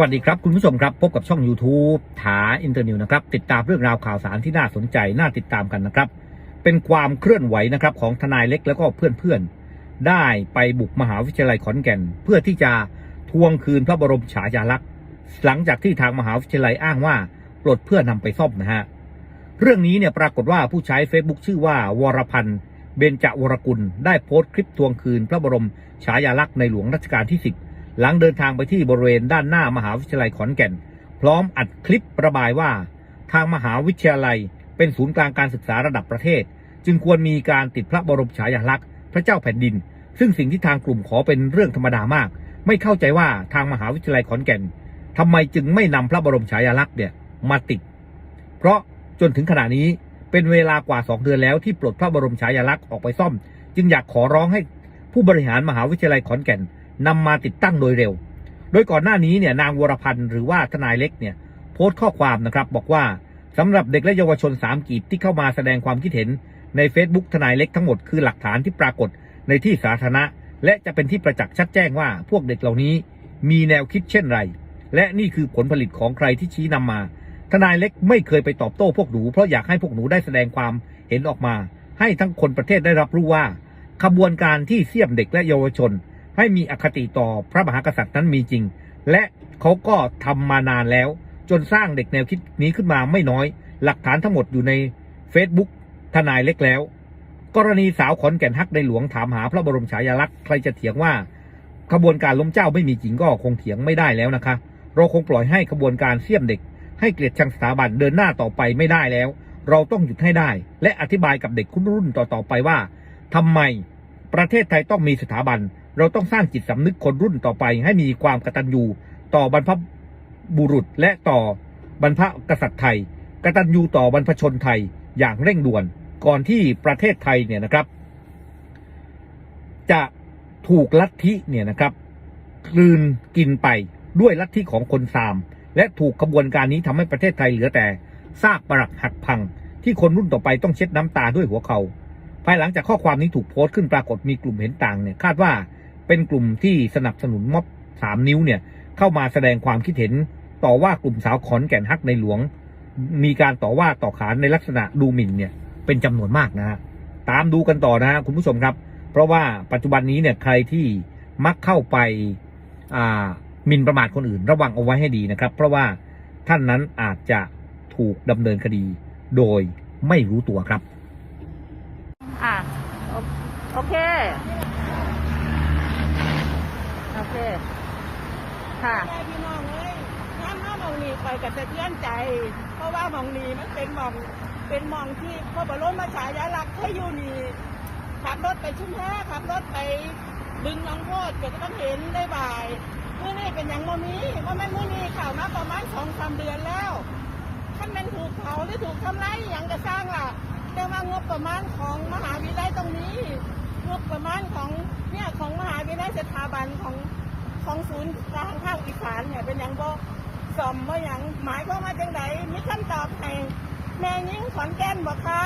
วัสดีครับ คุณผู้ชมครับ พบกับช่อง YouTube ถาอินเตอร์นิวนะครับ ติดตามเรื่องราวข่าวสารที่น่าสนใจ น่าติดตามกันนะครับ เป็นความเคลื่อนไหวนะครับของทนายเล็กแล้วก็เพื่อนๆ ได้ไปบุกมหาวิทยาลัยขอนแก่น เพื่อที่จะทวงคืนพระบรมฉายาลักษณ์ หลังจากที่ทางมหาวิทยาลัยอ้างว่าปลดเพื่อนำไปซ่อมนะฮะเรื่องนี้เนี่ยปรากฏว่าผู้ใช้ Facebook ชื่อว่าวรพันธ์เบญจวรกุล ได้โพสต์คลิปทวงคืน พระบรมฉายาลักษณ์ในหลวงรัชกาลที่10 หลังเดินทางไปที่บริเวณด้านหน้ามหาวิทยาลัยขอนแก่น พร้อมอัดคลิประบายว่า ทางมหาวิทยาลัย เป็นศูนย์กลางการศึกษาระดับประเทศ จึงควรมีการติดพระบรมฉายาลักษณ์พระเจ้าแผ่นดิน ซึ่งสิ่งที่ทางกลุ่มขอเป็นเรื่องธรรมดามาก ไม่เข้าใจว่าทางมหาวิทยาลัยขอนแก่นทำไมจึงไม่นำพระบรมฉายาลักษณ์เนี่ยมาติด เพราะจนถึงขณะนี้เป็นเวลากว่า 2 เดือนแล้วที่ปลดพระบรมฉายาลักษณ์ออกไปซ่อม จึงอยากขอร้องให้ผู้บริหารมหาวิทยาลัยขอนแก่น นำมาติดตั้งโดยเร็ว โดยก่อนหน้านี้เนี่ยนางวรพันธ์หรือว่าทนายเล็กเนี่ยโพสต์ข้อความนะครับบอกว่าสำหรับเด็กและเยาวชนสามกีบที่เข้ามาแสดงความคิดเห็นใน Facebook ทนายเล็กทั้งหมดคือหลักฐานที่ปรากฏในที่สาธารณะ และจะเป็นที่ประจักษ์ชัดแจ้งว่าพวกเด็กเหล่านี้มีแนวคิดเช่นไร และนี่คือผลผลิตของใครที่ชี้นำมา ทนายเล็กไม่เคยไปตอบโต้พวกหนู เพราะอยากให้พวกหนูได้แสดงความเห็นออกมา ให้ทั้งคนประเทศได้รับรู้ว่า ขบวนการที่เสียมเด็กและเยาวชน ให้มีอคติต่อพระมหากษัตริย์นั้นมีจริง และเขาก็ทำมานานแล้ว จนสร้างเด็กแนวคิดนี้ขึ้นมาไม่น้อย หลักฐานทั้งหมดอยู่ใน Facebook ทนายเล็กแล้ว กรณีสาวขอนแก่นฮักในหลวงถามหาพระบรมฉายาลักษณ์ใครจะเถียงว่าขบวนการล้มเจ้าไม่มีจริงก็คงเถียงไม่ได้แล้วนะคะ เราคงปล่อยให้ขบวนการเสียมเด็ก ให้เกลียดชังสถาบันเดินหน้าต่อไปไม่ได้แล้ว เราต้องหยุดให้ได้ และอธิบายกับเด็กคุณรุ่นต่อๆไปว่าทำไม ประเทศไทยต้องมีสถาบัน เราต้องสร้างจิตสำนึกคนรุ่นต่อไป ให้มีความกตัญญูต่อบรรพบุรุษและต่อบรรพกษัตริย์ไทย กตัญญูต่อบรรพชนไทยอย่างเร่งด่วน ก่อนที่ประเทศไทยเนี่ยนะครับ จะถูกลัทธิเนี่ยนะครับกลืนกินไปด้วยลัทธิของคนซาม และถูกขบวนการนี้ทำให้ประเทศไทยเหลือแต่ซากปรักหักพัง ที่คนรุ่นต่อไปต้องเช็ดน้ำตาด้วยหัวเขา ภายหลังจากข้อความนี้ถูกโพสต์ขึ้นปรากฏมีกลุ่มเห็นต่างเนี่ยคาดว่าเป็นกลุ่มที่สนับสนุนม็อบสามนิ้วเนี่ยเข้ามาแสดงความคิดเห็นต่อว่ากลุ่มสาวขอนแก่นฮักในหลวง มีการต่อว่าต่อขานในลักษณะดูหมิ่นเนี่ยเป็นจำนวนมากนะฮะตามดูกันต่อนะฮะคุณผู้ชมครับ เพราะว่าปัจจุบันนี้เนี่ยใครที่มักเข้าไปอ่าหมินประมาทคนอื่น ระวังเอาไว้ให้ดีนะครับ เพราะว่าท่านนั้นอาจจะถูกดำเนินคดีโดยไม่รู้ตัวครับ อะโอเค โอเค ค่ะ แม่พี่น้องเอ้ยน้ำน้ำมองนีคอยกับสะเทือนใจ เพราะว่ามองนีมันเป็นมอง เป็นมองที่พระบรมฉายาลักษณ์เคยอยู่นี่ขับรถไปชุมแพขับรถไปบึงหนองโคตรก็จะต้องเห็นได้บ่ายเมื่อนี่เป็นอย่างโมนี้ว่าแม่มื่อนี้ข่าวมาประมาณสองสามเดือนแล้วท่านเป็นถูกเผาหรือถูกทำร้ายอย่างจะสร้างล่ะ แต่ว่างบประมาณของมหาวิทยาลัยตรงนี้ งบประมาณของเนี่ยของมหาวิทยาลัยสถาบันของของศูนย์กลางภาคอีสานเนี่ยเป็นอย่างบ่สมบ่อย่างหมายความว่าจังไดมีคำตอบให้แม่ยิ่งขอนแก่นบ่คะ